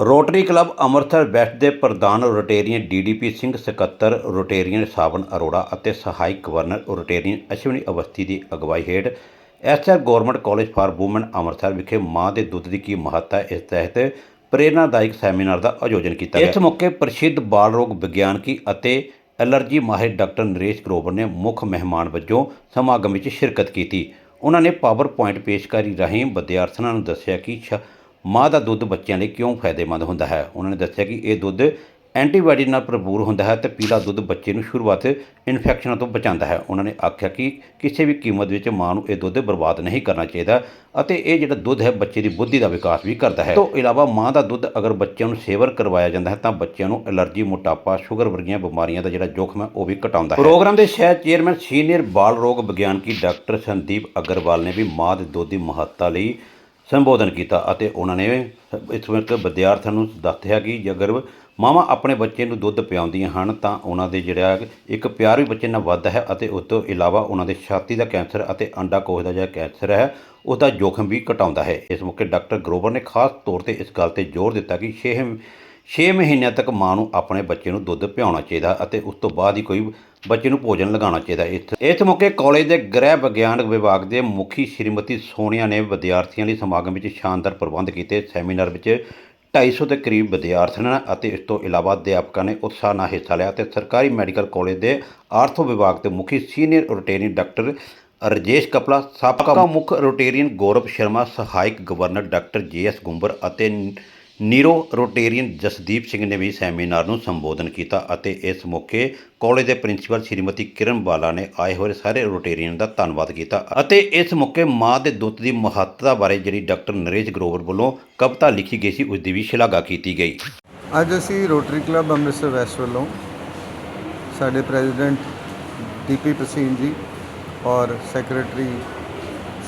Rotary club Amritsar West ਦੇ ਪ੍ਰਧਾਨ Rotarian DDP Singh ਸਕੱਤਰ, ਰੋਟੇਰੀਅਨ ਸਾਵਨ ਅਰੋੜਾ ਅਤੇ ਸਹਾਇਕ ਗਵਰਨਰ ਰੋਟੇਰੀਅਨ ਅਸ਼ਵਨੀ ਅਵਸਥੀ ਦੀ ਅਗਵਾਈ ਹੇਠ SR government college for women Amritsar ਵਿਖੇ ਮਾਂ ਦੇ ਦੁੱਧ ਦੀ ਕੀ ਮਹੱਤਤਾ ਇਸ ਤਹਿਤ ਪ੍ਰੇਰਨਾਦਾਇਕ ਸੈਮੀਨਾਰ ਦਾ ਆਯੋਜਨ ਕੀਤਾ ਗਿਆ। ਇਸ ਮੌਕੇ ਪ੍ਰਸਿੱਧ ਬਾਲ ਰੋਗ ਵਿਗਿਆਨਕੀ ਅਤੇ ਐਲਰਜੀ ਮਾਹਿਰ ਡਾਕਟਰ ਨਰੇਸ਼ ਗਰੋਵਰ ਨੇ ਮੁੱਖ ਮਹਿਮਾਨ ਵਜੋਂ ਸਮਾਗਮ ਵਿੱਚ ਸ਼ਿਰਕਤ ਕੀਤੀ। ਉਹਨਾਂ ਨੇ ਪਾਵਰ ਪੁਆਇੰਟ ਪੇਸ਼ਕਾਰੀ ਰਾਹੀਂ ਵਿਦਿਆਰਥੀਆਂ ਨੂੰ ਦੱਸਿਆ ਕਿ ਸ਼ ਮਾਂ ਦਾ ਦੁੱਧ ਬੱਚਿਆਂ ਲਈ ਕਿਉਂ ਫਾਇਦੇਮੰਦ ਹੁੰਦਾ ਹੈ? ਉਹਨਾਂ ਨੇ ਦੱਸਿਆ ਕਿ ਇਹ ਦੁੱਧ ਐਂਟੀਬਾਇਓਟਿਕ ਨਾਲ ਭਰਪੂਰ ਹੁੰਦਾ ਹੈ ਤੇ ਪੀਲਾ ਦੁੱਧ ਬੱਚੇ ਨੂੰ ਸ਼ੁਰੂਆਤ ਇਨਫੈਕਸ਼ਨਾਂ ਤੋਂ ਬਚਾਉਂਦਾ ਹੈ। ਉਹਨਾਂ ਨੇ ਆਖਿਆ ਕਿ ਕਿਸੇ ਵੀ ਕੀਮਤ ਵਿੱਚ ਮਾਂ ਨੂੰ ਇਹ ਦੁੱਧ ਬਰਬਾਦ ਨਹੀਂ ਕਰਨਾ ਚਾਹੀਦਾ ਅਤੇ ਇਹ ਜਿਹੜਾ ਦੁੱਧ ਹੈ ਬੱਚੇ ਦੀ ਬੁੱਧੀ ਦਾ ਵਿਕਾਸ ਵੀ ਕਰਦਾ ਹੈ। ਤੋਂ ਇਲਾਵਾ ਮਾਂ ਦਾ ਦੁੱਧ ਅਗਰ ਬੱਚਿਆਂ ਨੂੰ ਸੇਵਨ ਕਰਵਾਇਆ ਜਾਂਦਾ ਹੈ ਤਾਂ ਬੱਚਿਆਂ ਨੂੰ ਐਲਰਜੀ, ਮੋਟਾਪਾ, ਸ਼ੂਗਰ ਵਰਗੀਆਂ ਬਿਮਾਰੀਆਂ ਦਾ ਜਿਹੜਾ ਜੋਖਮ ਹੈ ਉਹ ਵੀ ਘਟਾਉਂਦਾ ਹੈ। ਪ੍ਰੋਗਰਾਮ ਦੇ ਸ਼ਹਿਰ ਚੇਅਰਮੈਨ ਸੀਨੀਅਰ ਬਾਲ ਰੋਗ ਵਿਗਿਆਨਕੀ ਡਾਕਟਰ ਸੰਦੀਪ ਅਗਰਵਾਲ ਨੇ ਵੀ ਮਾਂ ਦੇ ਦੁੱਧ ਦੀ ਮਹੱਤਤਾ ਲਈ ਸੰਬੋਧਨ ਕੀਤਾ ਅਤੇ ਉਹਨਾਂ ਨੇ ਇਸ ਵਿੱਚ ਵਿਦਿਆਰਥੀਆਂ ਨੂੰ ਦੱਸਿਆ ਕਿ ਜੇਕਰ ਮਾਵਾਂ ਆਪਣੇ ਬੱਚੇ ਨੂੰ ਦੁੱਧ ਪਿਆਉਂਦੀਆਂ ਹਨ ਤਾਂ ਉਹਨਾਂ ਦੇ ਜਿਹੜਾ ਇੱਕ ਪਿਆਰ ਵੀ ਬੱਚੇ ਨਾਲ ਵੱਧਦਾ ਹੈ ਅਤੇ ਉਸ ਤੋਂ ਇਲਾਵਾ ਉਹਨਾਂ ਦੇ ਛਾਤੀ ਦਾ ਕੈਂਸਰ ਅਤੇ ਅੰਡਾਕੋਸ਼ ਦਾ ਜਿਹੜਾ ਕੈਂਸਰ ਹੈ, ਉਸ ਦਾ ਜੋਖਮ ਵੀ ਘਟਾਉਂਦਾ ਹੈ। ਇਸ ਮੌਕੇ ਡਾਕਟਰ ਗਰੋਵਰ ਨੇ ਖਾਸ ਤੌਰ ਤੇ ਇਸ ਗੱਲ ਤੇ ਜ਼ੋਰ ਦਿੱਤਾ ਕਿ 6 6 ਮਹੀਨਿਆਂ ਤੱਕ ਮਾਂ ਨੂੰ ਆਪਣੇ ਬੱਚੇ ਨੂੰ ਦੁੱਧ ਪਿਆਉਣਾ ਚਾਹੀਦਾ ਅਤੇ ਉਸ ਤੋਂ ਬਾਅਦ ਹੀ ਕੋਈ ਬੱਚੇ ਨੂੰ ਭੋਜਨ ਲਗਾਉਣਾ ਚਾਹੀਦਾ ਇਸ ਇਸ ਮੌਕੇ ਕਾਲਜ ਦੇ ਗ੍ਰਹਿ ਵਿਗਿਆਨ ਵਿਭਾਗ ਦੇ ਮੁਖੀ ਸ਼੍ਰੀਮਤੀ ਸੋਨੀਆ ਨੇ ਵਿਦਿਆਰਥੀਆਂ ਲਈ ਸਮਾਗਮ ਵਿੱਚ ਸ਼ਾਨਦਾਰ ਪ੍ਰਬੰਧ ਕੀਤੇ। ਸੈਮੀਨਾਰ ਵਿੱਚ 250 ਦੇ ਕਰੀਬ ਵਿਦਿਆਰਥੀਆਂ ਅਤੇ ਇਸ ਤੋਂ ਇਲਾਵਾ ਅਧਿਆਪਕਾਂ ਨੇ ਉਤਸ਼ਾਹ ਨਾਲ ਹਿੱਸਾ ਲਿਆ ਤੇ ਸਰਕਾਰੀ ਮੈਡੀਕਲ ਕਾਲਜ ਦੇ ਆਰਥੋ ਵਿਭਾਗ ਦੇ ਮੁਖੀ senior Rotarian doctor Rajesh Kapla, ਸਾਬਕਾ ਮੁੱਖ ਰੋਟੇਰੀਅਨ ਗੌਰਵ ਸ਼ਰਮਾ, ਸਹਾਇਕ ਗਵਰਨਰ ਡਾਕਟਰ ਜੀਐਸ ਗੁੰਬਰ ਅਤੇ ਨੀਰੋ ਰੋਟੇਰੀਅਨ ਜਸਦੀਪ ਸਿੰਘ ਨੇ ਵੀ ਸੈਮੀਨਾਰ ਨੂੰ ਸੰਬੋਧਨ ਕੀਤਾ ਅਤੇ ਇਸ ਮੌਕੇ ਕਾਲਜ ਦੇ ਪ੍ਰਿੰਸੀਪਲ ਸ਼੍ਰੀਮਤੀ ਕਿਰਨ ਬਾਲਾ ਨੇ ਆਏ ਹੋਏ ਸਾਰੇ ਰੋਟੇਰੀਅਨ ਦਾ ਧੰਨਵਾਦ ਕੀਤਾ ਅਤੇ ਇਸ ਮੌਕੇ ਮਾਂ ਦੇ ਦੁੱਧ ਦੀ ਮਹੱਤਤਾ ਬਾਰੇ ਜਿਹੜੀ ਡਾਕਟਰ ਨਰੇਸ਼ ਗਰੋਵਰ ਵੱਲੋਂ ਕਵਿਤਾ ਲਿਖੀ ਗਈ ਸੀ, ਉਸ ਦੀ ਵੀ ਸ਼ਲਾਘਾ ਕੀਤੀ ਗਈ। ਅੱਜ ਅਸੀਂ ਰੋਟਰੀ ਕਲੱਬ ਅੰਮ੍ਰਿਤਸਰ ਵੈਸਟ ਵੱਲੋਂ ਸਾਡੇ ਪ੍ਰੈਜ਼ੀਡੈਂਟ ਡੀਪੀ ਪ੍ਰਸੀਨ ਜੀ ਔਰ ਸੈਕਟਰੀ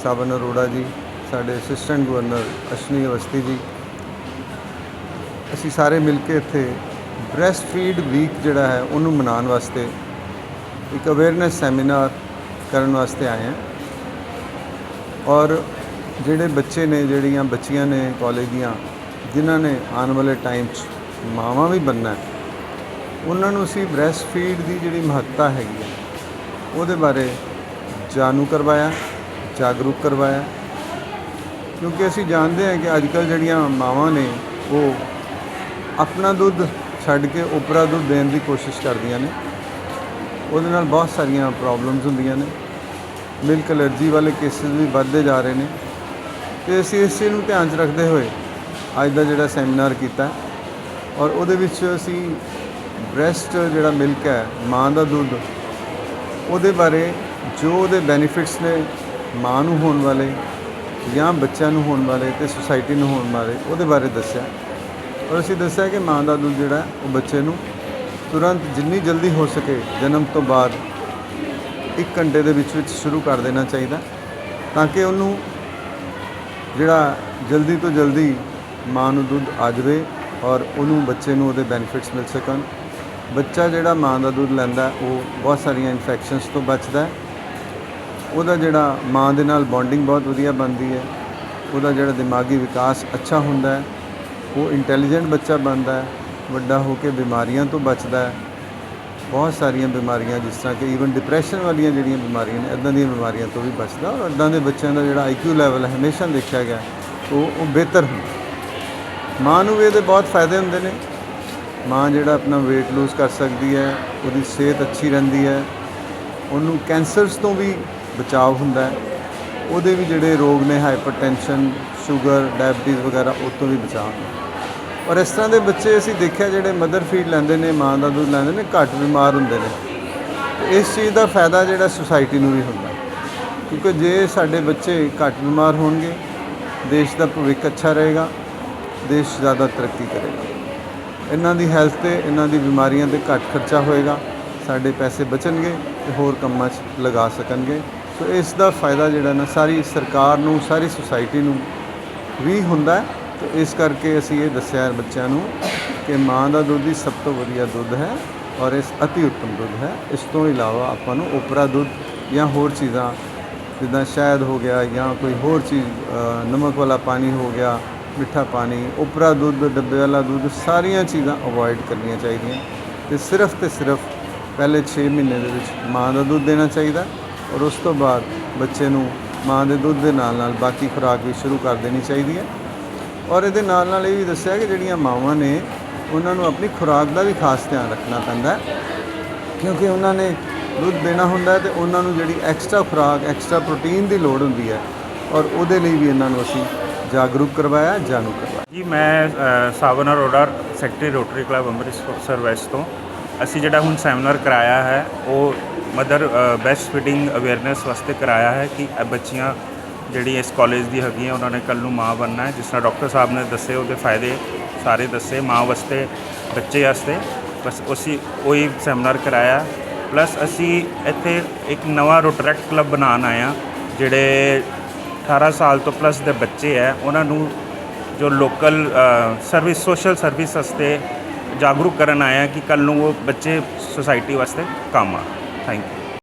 ਸਾਵਨ ਅਰੋੜਾ ਜੀ, ਸਾਡੇ ਅਸਿਸਟੈਂਟ ਗਵਰਨਰ ਅਸ਼ਨੀ ਅਵਸਥੀ ਜੀ ਅਸੀਂ ਸਾਰੇ ਮਿਲ ਕੇ ਇੱਥੇ ਬ੍ਰੈਸਟ ਫੀਡ ਵੀਕ ਜਿਹੜਾ ਹੈ, ਉਹਨੂੰ ਮਨਾਉਣ ਵਾਸਤੇ ਇੱਕ ਅਵੇਅਰਨੈਸ ਸੈਮੀਨਾਰ ਕਰਨ ਵਾਸਤੇ ਆਏ ਹਾਂ। ਔਰ ਜਿਹੜੇ ਬੱਚੇ ਨੇ, ਜਿਹੜੀਆਂ ਬੱਚੀਆਂ ਨੇ ਕਾਲਜ ਦੀਆਂ, ਜਿਨ੍ਹਾਂ ਨੇ ਆਉਣ ਵਾਲੇ ਟਾਈਮ 'ਚ ਮਾਵਾਂ ਵੀ ਬਣਨਾ ਉਹਨਾਂ ਨੂੰ ਅਸੀਂ ਬ੍ਰੈਸਟ ਫੀਡ ਦੀ ਜਿਹੜੀ ਮਹੱਤਤਾ ਹੈਗੀ ਹੈ, ਉਹਦੇ ਬਾਰੇ ਜਾਣੂ ਕਰਵਾਇਆ, ਜਾਗਰੂਕ ਕਰਵਾਇਆ। ਕਿਉਂਕਿ ਅਸੀਂ ਜਾਣਦੇ ਹਾਂ ਕਿ ਅੱਜ ਕੱਲ੍ਹ ਜਿਹੜੀਆਂ ਮਾਵਾਂ ਨੇ, ਉਹ ਆਪਣਾ ਦੁੱਧ ਛੱਡ ਕੇ ਉਪਰਾ ਦੁੱਧ ਦੇਣ ਦੀ ਕੋਸ਼ਿਸ਼ ਕਰਦੀਆਂ ਨੇ। ਉਹਦੇ ਨਾਲ ਬਹੁਤ ਸਾਰੀਆਂ ਪ੍ਰੋਬਲਮਸ ਹੁੰਦੀਆਂ ਨੇ। ਮਿਲਕ ਐਲਰਜੀ ਵਾਲੇ ਕੇਸਿਸ ਵੀ ਵੱਧਦੇ ਜਾ ਰਹੇ ਨੇ। ਤੇ ਅਸੀਂ ਇਸ ਚੀਜ਼ ਨੂੰ ਧਿਆਨ 'ਚ ਰੱਖਦੇ ਹੋਏ ਅੱਜ ਦਾ ਜਿਹੜਾ ਸੈਮੀਨਾਰ ਕੀਤਾ ਔਰ ਉਹਦੇ ਵਿੱਚ ਅਸੀਂ ਬ੍ਰੈਸਟ ਜਿਹੜਾ ਮਿਲਕ ਹੈ, ਮਾਂ ਦਾ ਦੁੱਧ, ਉਹਦੇ ਬਾਰੇ ਜੋ ਉਹਦੇ ਬੈਨੀਫਿਟਸ ਨੇ ਮਾਂ ਨੂੰ ਹੋਣ ਵਾਲੇ ਜਾਂ ਬੱਚਿਆਂ ਨੂੰ ਹੋਣ ਵਾਲੇ ਤੇ ਸੁਸਾਇਟੀ ਨੂੰ ਹੋਣ ਵਾਲੇ ਉਹਦੇ ਬਾਰੇ ਦੱਸਿਆ। ਔਰ ਅਸੀਂ ਦੱਸਿਆ ਕਿ ਮਾਂ ਦਾ ਦੁੱਧ ਜਿਹੜਾ ਉਹ ਬੱਚੇ ਨੂੰ ਤੁਰੰਤ ਜਿੰਨੀ ਜਲਦੀ ਹੋ ਸਕੇ ਜਨਮ ਤੋਂ ਬਾਅਦ 1 ਘੰਟੇ ਦੇ ਵਿੱਚ ਵਿੱਚ ਸ਼ੁਰੂ ਕਰ ਦੇਣਾ ਚਾਹੀਦਾ ਤਾਂ ਕਿ ਉਹਨੂੰ ਜਿਹੜਾ ਜਲਦੀ ਤੋਂ ਜਲਦੀ ਮਾਂ ਨੂੰ ਦੁੱਧ ਆ ਜਾਵੇ ਔਰ ਉਹਨੂੰ ਬੱਚੇ ਨੂੰ ਉਹਦੇ ਬੈਨੀਫਿਟਸ ਮਿਲ ਸਕਣ। ਬੱਚਾ ਜਿਹੜਾ ਮਾਂ ਦਾ ਦੁੱਧ ਲੈਂਦਾ ਉਹ ਬਹੁਤ ਸਾਰੀਆਂ ਇਨਫੈਕਸ਼ਨਸ ਤੋਂ ਬਚਦਾ ਹੈ। ਉਹਦਾ ਜਿਹੜਾ ਮਾਂ ਦੇ ਨਾਲ ਬੌਂਡਿੰਗ ਬਹੁਤ ਵਧੀਆ ਬਣਦੀ ਹੈ। ਉਹਦਾ ਜਿਹੜਾ ਦਿਮਾਗੀ ਵਿਕਾਸ ਅੱਛਾ ਹੁੰਦਾ ਹੈ। ਉਹ ਇੰਟੈਲੀਜੈਂਟ ਬੱਚਾ ਬਣਦਾ ਹੈ, ਵੱਡਾ ਹੋ ਕੇ ਬਿਮਾਰੀਆਂ ਤੋਂ ਬਚਦਾ ਹੈ। ਬਹੁਤ ਸਾਰੀਆਂ ਬਿਮਾਰੀਆਂ, ਜਿਸ ਤਰ੍ਹਾਂ ਕਿ ਈਵਨ ਡਿਪਰੈਸ਼ਨ ਵਾਲੀਆਂ ਜਿਹੜੀਆਂ ਬਿਮਾਰੀਆਂ ਨੇ ਇਦਾਂ ਦੀਆਂ ਬਿਮਾਰੀਆਂ ਤੋਂ ਵੀ ਬਚਦਾ ਔਰ ਇਦਾਂ ਦੇ ਬੱਚਿਆਂ ਦਾ ਜਿਹੜਾ ਆਈਕਿਊ ਲੈਵਲ ਹੈ, ਹਮੇਸ਼ਾ ਦੇਖਿਆ ਗਿਆ ਉਹ ਉਹ ਬਿਹਤਰ ਹੁੰਦਾ ਮਾਂ ਨੂੰ ਵੀ ਇਹਦੇ ਬਹੁਤ ਫਾਇਦੇ ਹੁੰਦੇ ਨੇ। ਮਾਂ ਜਿਹੜਾ ਆਪਣਾ weight lose ਕਰ ਸਕਦੀ ਹੈ, ਉਹਦੀ ਸਿਹਤ ਅੱਛੀ ਰਹਿੰਦੀ ਹੈ। ਉਹਨੂੰ ਕੈਂਸਰਸ ਤੋਂ ਵੀ ਬਚਾਅ ਹੁੰਦਾ ਹੈ। ਉਹਦੇ ਵੀ ਜਿਹੜੇ ਰੋਗ ਨੇ ਹਾਈਪਰਟੈਂਸ਼ਨ ਸ਼ੂਗਰ, ਡਾਇਬੀਟੀਜ਼ ਵਗੈਰਾ ਉਹ ਤੋਂ ਵੀ ਬਚਾਅ। ਔਰ ਇਸ ਤਰ੍ਹਾਂ ਦੇ ਬੱਚੇ ਅਸੀਂ ਦੇਖਿਆ ਜਿਹੜੇ ਮਦਰ ਫੀਡ ਲੈਂਦੇ ਨੇ, ਮਾਂ ਦਾ ਦੁੱਧ ਲੈਂਦੇ ਨੇ, ਘੱਟ ਬਿਮਾਰ ਹੁੰਦੇ ਨੇ। ਤੇ ਇਸ ਚੀਜ਼ ਦਾ ਫਾਇਦਾ ਜਿਹੜਾ ਸੁਸਾਇਟੀ ਨੂੰ ਵੀ ਹੁੰਦਾ। ਕਿਉਂਕਿ ਜੇ ਸਾਡੇ ਬੱਚੇ ਘੱਟ ਬਿਮਾਰ ਹੋਣਗੇ, ਦੇਸ਼ ਦਾ ਭਵਿੱਖ ਅੱਛਾ ਰਹੇਗਾ, ਦੇਸ਼ ਜ਼ਿਆਦਾ ਤਰੱਕੀ ਕਰੇਗਾ। ਇਹਨਾਂ ਦੀ ਹੈਲਥ ਤੇ, ਇਹਨਾਂ ਦੀ ਬਿਮਾਰੀਆਂ ਤੇ ਘੱਟ ਖਰਚਾ ਹੋਏਗਾ, ਸਾਡੇ ਪੈਸੇ ਬਚਣਗੇ ਤੇ ਹੋਰ ਕੰਮਾਂ 'ਚ ਲਗਾ ਸਕਣਗੇ। ਸੋ ਇਸ ਦਾ ਫਾਇਦਾ ਜਿਹੜਾ ਨਾ ਸਾਰੀ ਸਰਕਾਰ ਨੂੰ, ਸਾਰੀ ਸੁਸਾਇਟੀ ਨੂੰ ਵੀ ਹੁੰਦਾ ਹੈ। ਤੇ ਇਸ ਕਰਕੇ ਅਸੀਂ ਇਹ ਦੱਸਿਆ ਬੱਚਿਆਂ ਨੂੰ ਕਿ ਮਾਂ ਦਾ ਦੁੱਧ ਹੀ ਸਭ ਤੋਂ ਵਧੀਆ ਦੁੱਧ ਹੈ ਔਰ ਇਸ ਅਤੀ ਉੱਤਮ ਦੁੱਧ ਹੈ। ਇਸ ਤੋਂ ਇਲਾਵਾ ਆਪਾਂ ਨੂੰ ਉਪਰਾ ਦੁੱਧ ਜਾਂ ਹੋਰ ਚੀਜ਼ਾਂ, ਜਿੱਦਾਂ ਸ਼ਾਇਦ ਹੋ ਗਿਆ ਜਾਂ ਕੋਈ ਹੋਰ ਚੀਜ਼ ਨਮਕ ਵਾਲਾ ਪਾਣੀ ਹੋ ਗਿਆ, ਮਿੱਠਾ ਪਾਣੀ ਉਪਰਾ ਦੁੱਧ, ਡੱਬੇ ਵਾਲਾ ਦੁੱਧ, ਸਾਰੀਆਂ ਚੀਜ਼ਾਂ ਅਵੋਇਡ ਕਰਨੀਆਂ ਚਾਹੀਦੀਆਂ। ਤੇ ਸਿਰਫ ਤੇ ਸਿਰਫ ਪਹਿਲੇ 6 ਮਹੀਨੇ ਦੇ ਵਿੱਚ ਮਾਂ ਦਾ ਦੁੱਧ ਦੇਣਾ ਚਾਹੀਦਾ ਔਰ ਉਸ ਤੋਂ ਬਾਅਦ ਬੱਚੇ ਨੂੰ ਮਾਂ ਦੇ ਦੁੱਧ ਦੇ ਨਾਲ ਨਾਲ ਬਾਕੀ ਖੁਰਾਕ ਵੀ ਸ਼ੁਰੂ ਕਰ ਦੇਣੀ ਚਾਹੀਦੀ ਹੈ। ਔਰ ਇਹਦੇ ਨਾਲ ਨਾਲ ਇਹ ਵੀ ਦੱਸਿਆ ਕਿ ਜਿਹੜੀਆਂ ਮਾਵਾਂ ਨੇ ਉਹਨਾਂ ਨੂੰ ਆਪਣੀ ਖੁਰਾਕ ਦਾ ਵੀ ਖਾਸ ਧਿਆਨ ਰੱਖਣਾ ਪੈਂਦਾ ਹੈ। ਕਿਉਂਕਿ ਉਹਨਾਂ ਨੇ ਦੁੱਧ ਦੇਣਾ ਹੁੰਦਾ ਹੈ ਤੇ ਉਹਨਾਂ ਨੂੰ ਜਿਹੜੀ ਐਕਸਟਰਾ ਖੁਰਾਕ ਐਕਸਟਰਾ ਪ੍ਰੋਟੀਨ ਦੀ ਲੋੜ ਹੁੰਦੀ ਹੈ ਔਰ ਉਹਦੇ ਲਈ ਵੀ ਇਹਨਾਂ ਨੂੰ ਅਸੀਂ ਜਾਗਰੂਕ ਕਰਵਾਇਆ ਜਾਣੂ ਕਰਵਾਇਆ। ਜੀ ਮੈਂ ਅ, Sawan Arora secretary Rotary club Amritsar west ਤੋਂ। ਅਸੀਂ ਜਿਹੜਾ ਹੁਣ ਸੈਮੀਨਾਰ ਕਰਾਇਆ ਹੈ ਉਹ ਮਦਰ ਬੈਸਟ ਫਿਟਿੰਗ ਅਵੇਅਰਨੈਸ ਵਾਸਤੇ ਕਰਾਇਆ ਹੈ ਕਿ ਇਹ ਬੱਚੀਆਂ ਜਿਹੜੀ ਇਸ ਕਾਲਜ ਦੀ ਹੈਗੀਆਂ ਉਹਨਾਂ ਨੇ ਕੱਲ ਨੂੰ ਮਾਂ ਬਣਨਾ ਹੈ। ਜਿਸ ਤਰ੍ਹਾਂ ਡਾਕਟਰ ਸਾਹਿਬ ਨੇ ਦੱਸੇ, ਉਹਦੇ ਫਾਇਦੇ ਸਾਰੇ ਦੱਸੇ ਮਾਂ ਵਾਸਤੇ, ਬੱਚੇ ਵਾਸਤੇ। ਬਸ ਉਸੀ, ਉਹੀ ਸੈਮੀਨਾਰ ਕਰਾਇਆ। ਪਲੱਸ ਅਸੀਂ ਇੱਥੇ ਇੱਕ ਨਵਾਂ ਰੋਟਰੈਕਟ ਕਲੱਬ ਬਣਾਉਣ ਆਏ ਹਾਂ, ਜਿਹੜੇ 18 ਸਾਲ ਤੋਂ ਪਲੱਸ ਦੇ ਬੱਚੇ ਹੈ। ਉਹਨਾਂ ਨੂੰ ਜੋ ਲੋਕਲ ਸਰਵਿਸ ਸੋਸ਼ਲ ਸਰਵਿਸ ਵਾਸਤੇ ਜਾਗਰੂਕ ਕਰਨ ਆਇਆ ਕਿ ਕੱਲ ਨੂੰ ਉਹ ਬੱਚੇ ਸੁਸਾਇਟੀ ਵਾਸਤੇ ਕੰਮ ਆ Thank you.